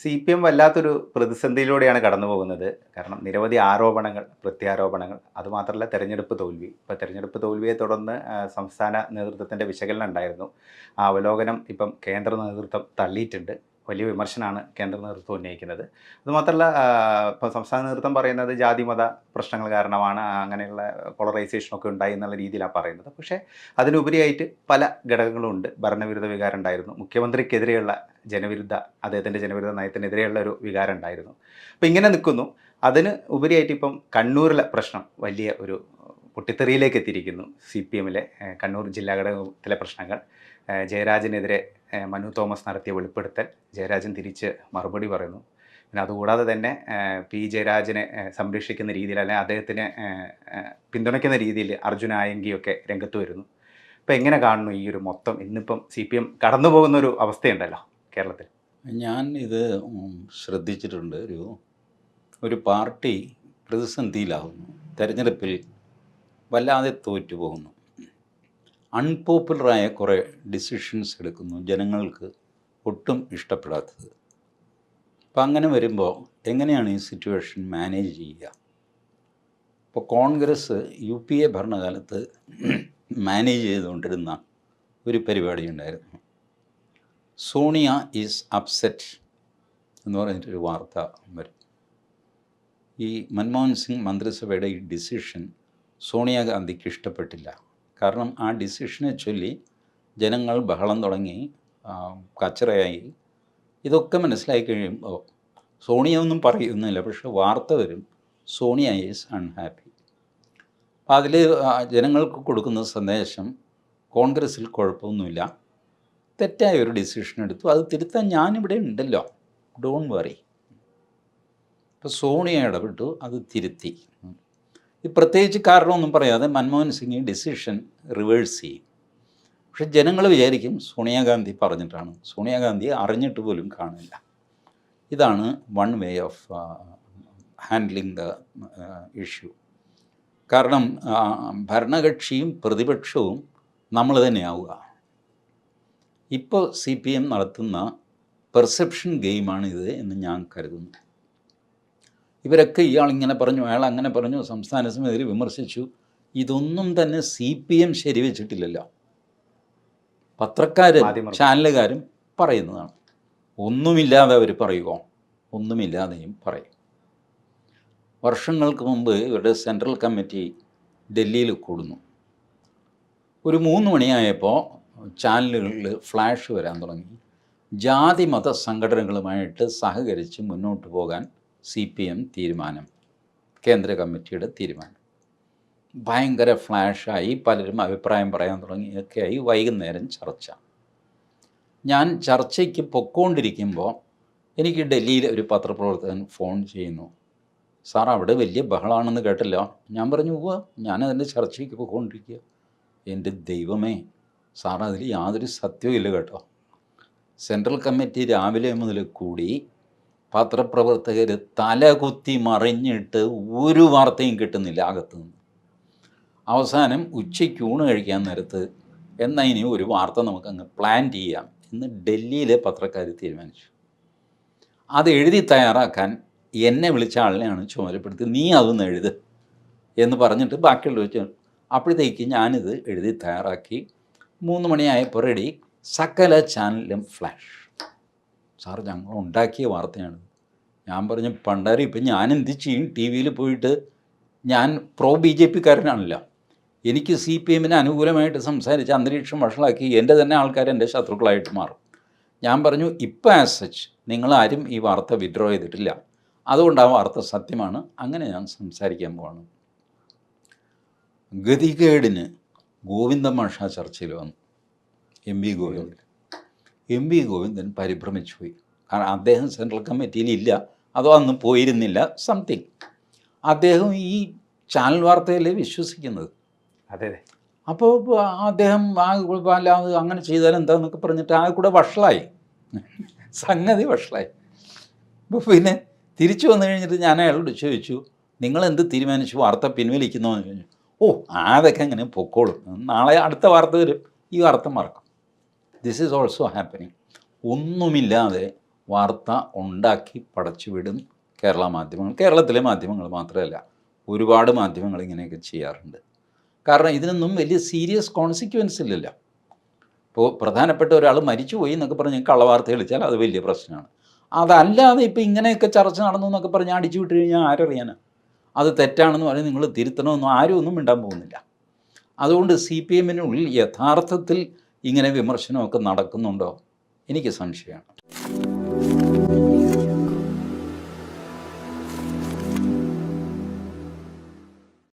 C P M വല്ലാത്തൊരു പ്രതിസന്ധിയിലൂടെയാണ് കടന്നു പോകുന്നത്. കാരണം നിരവധി ആരോപണങ്ങൾ പ്രത്യാരോപണങ്ങൾ അതുമാത്രമല്ല തെരഞ്ഞെടുപ്പ് തോൽവി. ഇപ്പോൾ തെരഞ്ഞെടുപ്പ് തോൽവിയെ തുടർന്ന് സംസ്ഥാന നേതൃത്വത്തിന്റെ വിശകലനം ഉണ്ടായിരുന്നു. ആ അവലോകനം ഇപ്പം കേന്ദ്ര നേതൃത്വം തള്ളിയിട്ടുണ്ട്. വലിയ വിമർശനമാണ് കേന്ദ്ര നേതൃത്വം ഉന്നയിക്കുന്നത്. അതുമാത്രമല്ല ഇപ്പോൾ സംസ്ഥാന നേതൃത്വം പറയുന്നത് ജാതിമത പ്രശ്നങ്ങൾ കാരണമാണ് അങ്ങനെയുള്ള പോളറൈസേഷനൊക്കെ ഉണ്ടായി എന്നുള്ള രീതിയിലാണ് പറയുന്നത്. പക്ഷേ അതിനുപരിയായിട്ട് പല ഘടകങ്ങളും ഉണ്ട്. ഭരണവിരുദ്ധ വികാരം ഉണ്ടായിരുന്നു. മുഖ്യമന്ത്രിക്കെതിരെയുള്ള ജനവിരുദ്ധ അദ്ദേഹത്തിന്റെ ജനവിരുദ്ധ നയത്തിനെതിരെയുള്ള ഒരു വികാരം ഉണ്ടായിരുന്നു. അപ്പോൾ ഇങ്ങനെ നിൽക്കുന്നു. അതിന് ഉപരിയായിട്ട് ഇപ്പം കണ്ണൂരിലെ പ്രശ്നം വലിയ ഒരു പൊട്ടിത്തെറിയിലേക്ക് എത്തിയിരിക്കുന്നു സി പി എമ്മിലെ കണ്ണൂർ ജില്ലാ ഘടകത്തിലെ പ്രശ്നങ്ങൾ. ജയരാജനെതിരെ മനു തോമസ് നടത്തിയ വെളിപ്പെടുത്തൽ. ജയരാജൻ തിരിച്ച് മറുപടി പറയുന്നു. പിന്നെ അതുകൂടാതെ തന്നെ പി ജയരാജനെ സംരക്ഷിക്കുന്ന രീതിയിൽ അല്ലെങ്കിൽ അദ്ദേഹത്തിനെ പിന്തുണയ്ക്കുന്ന രീതിയിൽ അർജുന രംഗത്ത് വരുന്നു. അപ്പോൾ എങ്ങനെ കാണുന്നു ഈ ഒരു മൊത്തം? ഇന്നിപ്പം സി പി എം കടന്നു പോകുന്ന ഒരു അവസ്ഥയുണ്ടല്ലോ. കേരളത്തിൽ? ഞാൻ ഇത് ശ്രദ്ധിച്ചിട്ടുണ്ട്. ഒരു ഒരു പാർട്ടി പ്രതിസന്ധിയിലാകുന്നു തെരഞ്ഞെടുപ്പിൽ വല്ലാതെ തോറ്റു പോകുന്നു അൺപോപ്പുലറായ കുറേ ഡിസിഷൻസ് എടുക്കുന്നു ജനങ്ങൾക്ക് ഒട്ടും ഇഷ്ടപ്പെടാത്തത്. അപ്പം അങ്ങനെ വരുമ്പോൾ എങ്ങനെയാണ് ഈ സിറ്റുവേഷൻ മാനേജ് ചെയ്യുക? ഇപ്പോൾ കോൺഗ്രസ് യു പി എ ഭരണകാലത്ത് മാനേജ് ചെയ്തുകൊണ്ടിരുന്ന ഒരു പരിപാടി ഉണ്ടായിരുന്നു. സോണിയ ഈസ് അപ്സെറ്റ് എന്ന് പറഞ്ഞിട്ടൊരു വാർത്ത വരും. ഈ മൻമോഹൻ സിംഗ് മന്ത്രിസഭയുടെ ഈ ഡിസിഷൻ സോണിയാഗാന്ധിക്ക് ഇഷ്ടപ്പെട്ടില്ല. കാരണം ആ ഡിസിഷനെ ചൊല്ലി ജനങ്ങൾ ബഹളം തുടങ്ങി കച്ചറയായി. ഇതൊക്കെ മനസ്സിലായി കഴിയുമ്പോൾ സോണിയ ഒന്നും പറയുന്നില്ല പക്ഷെ വാർത്ത വരും സോണിയ ഈസ് അൺഹാപ്പി. അതിൽ ജനങ്ങൾക്ക് കൊടുക്കുന്ന സന്ദേശം കോൺഗ്രസ്സിൽ കുഴപ്പമൊന്നുമില്ല. തെറ്റായ ഒരു ഡിസിഷൻ എടുത്തു. അത് തിരുത്താൻ ഞാനിവിടെ ഉണ്ടല്ലോ. ഡോൺ വറി ഇപ്പോൾ സോണിയ ഇടപെട്ടു അത് തിരുത്തി. ഇത് പ്രത്യേകിച്ച് കാരണമൊന്നും പറയാതെ മൻമോഹൻ സിംഗ് ഡിസിഷൻ റിവേഴ്സ് ചെയ്യും. പക്ഷെ ജനങ്ങൾ വിചാരിക്കും സോണിയാഗാന്ധി പറഞ്ഞിട്ടാണ്. സോണിയാഗാന്ധി അറിഞ്ഞിട്ട് പോലും കാണില്ല. ഇതാണ് one way of handling the issue കാരണം ഭരണകക്ഷിയും പ്രതിപക്ഷവും നമ്മൾ തന്നെയാവുക ഇപ്പോൾ സി പി എം നടത്തുന്ന പെർസെപ്ഷൻ ഗെയിമാണിത് എന്ന് ഞാൻ കരുതുന്നു. ഇവരൊക്കെ ഇയാൾ ഇങ്ങനെ പറഞ്ഞു അയാൾ അങ്ങനെ പറഞ്ഞു സംസ്ഥാന സമിതിയിൽ വിമർശിച്ചു. ഇതൊന്നും തന്നെ സി പി എം ശരിവെച്ചിട്ടില്ലല്ലോ. പത്രക്കാരും. ചാനലുകാരും പറയുന്നതാണ്. ഒന്നുമില്ലാതെ അവർ പറയുമോ ഒന്നുമില്ലാതെയും പറയും. വർഷങ്ങൾക്ക് മുമ്പ് ഇവരുടെ സെൻട്രൽ കമ്മിറ്റി ഡൽഹിയിൽ കൂടുന്നു. ഒരു മൂന്ന് മണിയായപ്പോൾ ചാനലുകളിൽ ഫ്ലാഷ് വരാൻ തുടങ്ങി. ജാതി മത സംഘടനകളുമായിട്ട് സഹകരിച്ച് മുന്നോട്ട് പോകാൻ സി പി എം തീരുമാനം കേന്ദ്ര കമ്മിറ്റിയുടെ തീരുമാനം. ഭയങ്കര ഫ്ലാഷായി പലരും അഭിപ്രായം പറയാൻ തുടങ്ങിയൊക്കെയായി വൈകുന്നേരം ചർച്ച. ഞാൻ ചർച്ചയ്ക്ക് പൊക്കോണ്ടിരിക്കുമ്പോൾ എനിക്ക് ഡൽഹിയിൽ ഒരു പത്രപ്രവർത്തകൻ ഫോൺ ചെയ്യുന്നു. സാർ അവിടെ വലിയ ബഹളാണെന്ന് കേട്ടല്ലോ. ഞാൻ പറഞ്ഞു പോവാ ഞാനതിന്റെ ചർച്ചയ്ക്ക് പൊക്കോണ്ടിരിക്കുക എന്റെ ദൈവമേ സാർ അതിൽ യാതൊരു സത്യവും ഇല്ല കേട്ടോ. സെൻട്രൽ കമ്മിറ്റി രാവിലെ മുതൽ കൂടി പത്രപ്രവർത്തകർ തലകുത്തി മറിഞ്ഞിട്ട് ഒരു വാർത്തയും കിട്ടുന്നില്ല അകത്തു നിന്ന്. അവസാനം ഉച്ചയ്ക്ക് ഊണ് കഴിക്കാൻ നേരത്ത് എന്നാൽ ഇനി ഒരു വാർത്ത നമുക്ക് നമുക്കങ്ങ് പ്ലാൻ ചെയ്യാം എന്ന് ഡൽഹിയിലെ പത്രക്കാർ തീരുമാനിച്ചു. അത് എഴുതി തയ്യാറാക്കാൻ എന്നെ വിളിച്ച ആളിനെയാണ് ചുമതലപ്പെടുത്തി നീ അതൊന്ന് എഴുത് എന്ന് പറഞ്ഞിട്ട് ബാക്കിയുള്ള വെച്ച് അപ്പോഴത്തേക്ക് ഞാനിത് എഴുതി തയ്യാറാക്കി മൂന്ന് മണിയായപ്പോൾ റെഡി സകല ചാനലിലും ഫ്ലാഷ് സാർ ഞങ്ങൾ ഉണ്ടാക്കിയ വാർത്തയാണ്. ഞാൻ പറഞ്ഞു പണ്ടാരി ഇപ്പം ഞാൻ എന്ത് ചെയ്യും? ടി വിയിൽ പോയിട്ട് ഞാൻ പ്രോ ബി ജെ പിക്കാരനാണല്ലോ എനിക്ക് സി പി എമ്മിന് അനുകൂലമായിട്ട് സംസാരിച്ച് അന്തരീക്ഷം വഷളാക്കി എന്റെ തന്നെ ആൾക്കാർ എന്റെ ശത്രുക്കളായിട്ട് മാറും. ഞാൻ പറഞ്ഞു ഇപ്പം ആസ് സച്ച് നിങ്ങളാരും ഈ വാർത്ത വിഡ്രോ ചെയ്തിട്ടില്ല. അതുകൊണ്ട് ആ വാർത്ത സത്യമാണ്. അങ്ങനെ ഞാൻ സംസാരിക്കാൻ പോവാണ്. ഗതികേടിന് ഗോവിന്ദ മാഷ ചർച്ചയിൽ വന്നു. M V Govindan. M V Govindan പരിഭ്രമിച്ചു പോയി. കാരണം അദ്ദേഹം സെൻട്രൽ കമ്മിറ്റിയിലില്ല അതോ അന്ന് പോയിരുന്നില്ല. സംതിങ്. അദ്ദേഹം ഈ ചാനൽ വാർത്തയിലേ വിശ്വസിക്കുന്നത്. അതെ അതെ. അപ്പോൾ അദ്ദേഹം ആ അല്ലാതെ അങ്ങനെ ചെയ്താൽ എന്താന്നൊക്കെ പറഞ്ഞിട്ട് ആ കൂടെ വഷളായി. സംഗതി വഷളായി. അപ്പോൾ പിന്നെ തിരിച്ചു വന്നു കഴിഞ്ഞിട്ട് ഞാൻ അയാളോട് ചോദിച്ചു നിങ്ങൾ എന്ത് തീരുമാനിച്ചു? വാർത്ത പിൻവലിക്കുന്നോ? എന്ന് ചോദിച്ചു. ഓ അതൊക്കെ അങ്ങനെ പൊക്കോളും. നാളെ അടുത്ത വാർത്ത വരും. ഈ വാർത്ത മറക്കും. ദിസ് ഈസ് ഓൾസോ ഹാപ്പനിങ് ഒന്നുമില്ലാതെ വാർത്ത ഉണ്ടാക്കി പടച്ചു വിടും കേരള മാധ്യമങ്ങൾ. കേരളത്തിലെ മാധ്യമങ്ങൾ മാത്രമല്ല ഒരുപാട് മാധ്യമങ്ങൾ ഇങ്ങനെയൊക്കെ ചെയ്യാറുണ്ട്. കാരണം ഇതിനൊന്നും വലിയ സീരിയസ് കോൺസിക്വൻസ് ഇല്ലല്ലോ. ഇപ്പോൾ പ്രധാനപ്പെട്ട ഒരാൾ മരിച്ചുപോയി എന്നൊക്കെ പറഞ്ഞ് കള്ളവാർത്ത കളിച്ചാൽ അത് വലിയ പ്രശ്നമാണ്. അതല്ലാതെ ഇപ്പോൾ ഇങ്ങനെയൊക്കെ ചർച്ച നടന്നു എന്നൊക്കെ പറഞ്ഞ് അടിച്ചു വിട്ട് കഴിഞ്ഞാൽ ആരറിയാനാ? അത് തെറ്റാണെന്ന് പറഞ്ഞ് നിങ്ങൾ തിരുത്തണമെന്നും ആരും ഒന്നും മിണ്ടാൻ പോകുന്നില്ല. അതുകൊണ്ട് സി പി എമ്മിനുള്ളിൽ യഥാർത്ഥത്തിൽ ഇങ്ങനെ വിമർശനമൊക്കെ നടക്കുന്നുണ്ടോ? എനിക്ക് സംശയമാണ്.